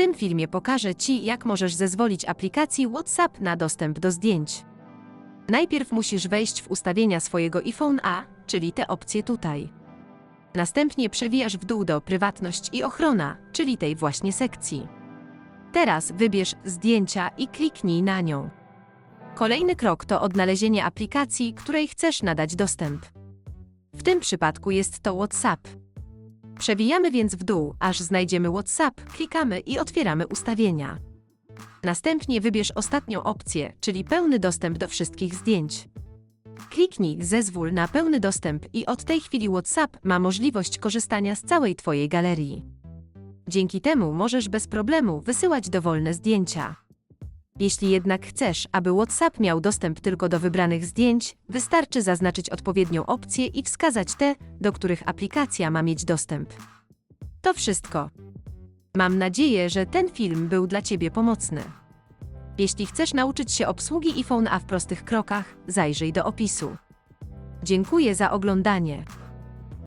tym filmie pokażę Ci, jak możesz zezwolić aplikacji WhatsApp na dostęp do zdjęć. Najpierw musisz wejść w ustawienia swojego iPhone A, czyli te opcje tutaj. Następnie przewijasz w dół do Prywatność i ochrona, czyli tej właśnie sekcji. Teraz wybierz Zdjęcia i kliknij na nią. Kolejny krok to odnalezienie aplikacji, której chcesz nadać dostęp. W tym przypadku jest to WhatsApp. Przewijamy więc w dół, aż znajdziemy WhatsApp, klikamy i otwieramy ustawienia. Następnie wybierz ostatnią opcję, czyli pełny dostęp do wszystkich zdjęć. Kliknij Zezwól na pełny dostęp i od tej chwili WhatsApp ma możliwość korzystania z całej Twojej galerii. Dzięki temu możesz bez problemu wysyłać dowolne zdjęcia. Jeśli jednak chcesz, aby WhatsApp miał dostęp tylko do wybranych zdjęć, wystarczy zaznaczyć odpowiednią opcję i wskazać te, do których aplikacja ma mieć dostęp. To wszystko. Mam nadzieję, że ten film był dla Ciebie pomocny. Jeśli chcesz nauczyć się obsługi iPhone A w prostych krokach, zajrzyj do opisu. Dziękuję za oglądanie.